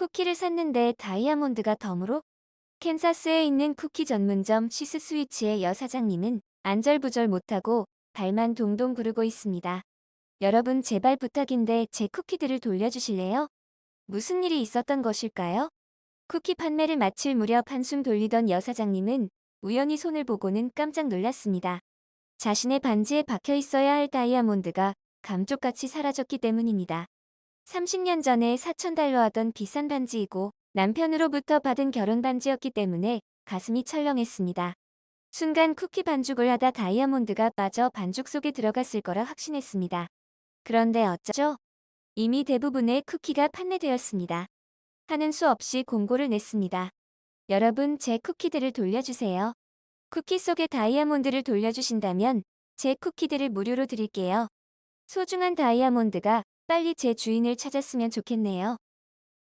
쿠키를 샀는데 다이아몬드가 덤으로? 캔사스에 있는 쿠키 전문점 시스 스위치의 여 사장님은 안절부절 못하고 발만 동동 구르고 있습니다. 여러분 제발 부탁인데 제 쿠키들을 돌려주실래요? 무슨 일이 있었던 것일까요? 쿠키 판매를 마칠 무렵 한숨 돌리던 여 사장님은 우연히 손을 보고는 깜짝 놀랐습니다. 자신의 반지에 박혀 있어야 할 다이아몬드가 감쪽같이 사라졌기 때문입니다. 30년 전에 4,000달러 하던 비싼 반지이고 남편으로부터 받은 결혼 반지였기 때문에 가슴이 철렁했습니다. 순간 쿠키 반죽을 하다 다이아몬드가 빠져 반죽 속에 들어갔을 거라 확신했습니다. 그런데 어쩌죠? 이미 대부분의 쿠키가 판매되었습니다. 하는 수 없이 공고를 냈습니다. 여러분 제 쿠키들을 돌려주세요. 쿠키 속의 다이아몬드를 돌려주신다면 제 쿠키들을 무료로 드릴게요. 소중한 다이아몬드가 빨리 제 주인을 찾았으면 좋겠네요.